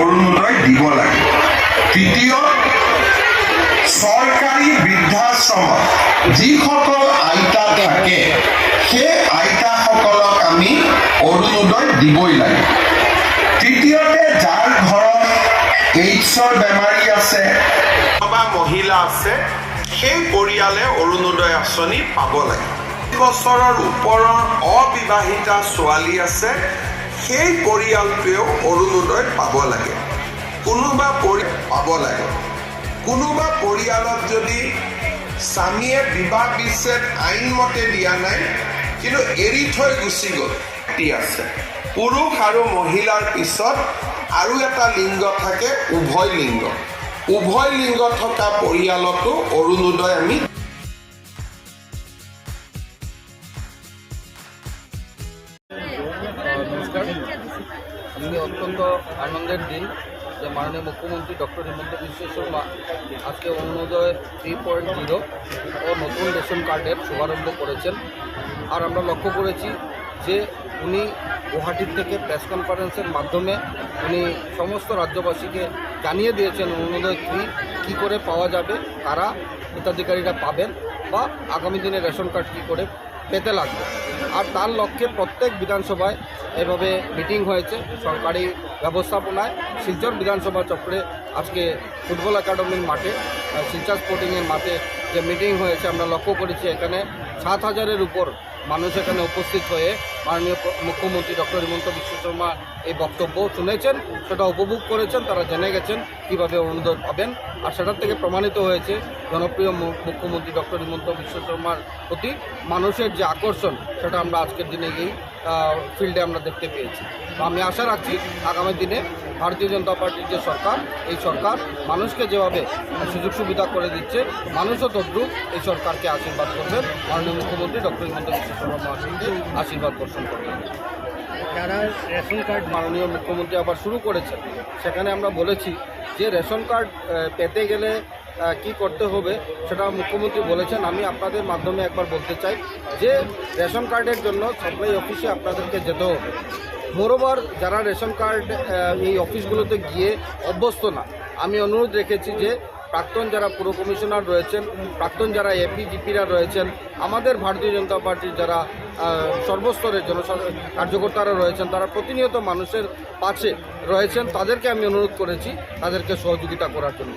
অৰুণোদয় দিব লাগে তৃতীয় চৰকাৰী বৃদ্ধাশ্ৰমত যিসকল আইতা থাকে, সেই আইতাসকলক আমি অৰুণোদয় দিবই লাগে। তৃতীয়তে, যাৰ ঘৰত এইডছৰ বেমাৰী আছে, বা মহিলা আছে, সেই পৰিয়ালে অৰুণোদয় আঁচনি পাব লাগে। বছৰৰ ওপৰৰ অবিবাহিতা ছোৱালী আছে সেই পৰিয়ালটোৱেও অৰুণোদয় পাব লাগে। কোনোবা পৰি পাব লাগে। কোনোবা পৰিয়ালত যদি স্বামীয়ে বিবাহ বিচ্ছেদ আইনমতে দিয়া নাই, কিন্তু এৰি থৈ গুচি গ'ল আছে। পুৰুষ আৰু মহিলাৰ পিছত আৰু এটা লিংগ থাকে, উভয় লিংগ। উভয় লিংগ থকা পৰিয়ালতো অৰুণোদয় আমি নমস্কার। আজকে অত্যন্ত আনন্দের দিন, যে মাননীয় মুখ্যমন্ত্রী ডক্টর হিমন্ত বিশ্ব শর্মা আজকে অরুণোদয় থ্রি পয়েন্ট জিরো ও নতুন রেশন কার্ডের শুভারম্ভ করেছেন। আর আমরা লক্ষ্য করেছি যে উনি গুয়াহাটির থেকে প্রেস কনফারেন্সের মাধ্যমে উনি সমস্ত রাজ্যবাসীকে জানিয়ে দিয়েছেন অরুণোদয় থ্রি কী করে পাওয়া যাবে, কারা হিতাধিকারীরা পাবেন বা আগামী দিনে রেশন কার্ড কী করে পেতে লাগবে। আর তার লক্ষ্যে প্রত্যেক বিধানসভায় এভাবে মিটিং হয়েছে সরকারি ব্যবস্থাপনায়। শিলচর বিধানসভা চক্রে আজকে ফুটবল একাডেমির মাঠে শিলচর স্পোর্টিংয়ের মাঠে যে মিটিং হয়েছে, আমরা লক্ষ্য করেছি এখানে সাত হাজারের উপর মানুষ এখানে উপস্থিত হয়ে মাননীয় মুখ্যমন্ত্রী ডক্টর হিমন্ত বিশ্ব শর্মা এই বক্তব্য শুনেছেন, সেটা উপভোগ করেছেন, তারা জেনে গেছেন, কীভাবে অনুদান পাবেন। আর সেটার থেকে প্রমাণিত হয়েছে, জনপ্রিয় মুখ্যমন্ত্রী ডক্টর হিমন্ত বিশ্ব শর্মার প্রতি মানুষের যে আকর্ষণ, সেটা আমরা আজকের দিনে এই ফিল্ডে আমরা দেখতে পেয়েছি। আমি আশা রাখছি, আগামী দিনে ভারতীয় জনতা পার্টির যে সরকার, এই সরকার মানুষকে যেভাবে সুযোগ সুবিধা করে দিচ্ছে, মানুষও তদ্রুপ এই সরকারকে আশীর্বাদ করবেন। মাননীয় মুখ্যমন্ত্রী ডক্টর হিমন্ত বিশ্ব শর্মা আশীর্বাদ পোষণ করবেন যারা রেশন কার্ড মাননীয় মুখ্যমন্ত্রী আবার শুরু করেছেন, সেখানে আমরা বলেছি যে রেশন কার্ড পেতে গেলে কি করতে হবে সেটা মুখ্যমন্ত্রী বলেছেন। আমি আপনাদের মাধ্যমে একবার বলতে চাই যে রেশন কার্ডের জন্য সাপ্লাই অফিসে আপনাদেরকে যেতে হবে। মোরোবার যারা রেশন কার্ড এই অফিসগুলোতে গিয়ে অভ্যস্ত না, আমি অনুরোধ রেখেছি যে প্রাক্তন যারা পুর কমিশনার রয়েছেন, প্রাক্তন যারা এপি জিপিরা রয়েছেন, আমাদের ভারতীয় জনতা পার্টির যারা সর্বস্তরের জন কার্যকর্তারা রয়েছেন, তারা প্রতিনিয়ত মানুষের পাশে রয়েছেন। তাদেরকে আমি অনুরোধ করেছি তাদেরকে সহযোগিতা করার জন্য।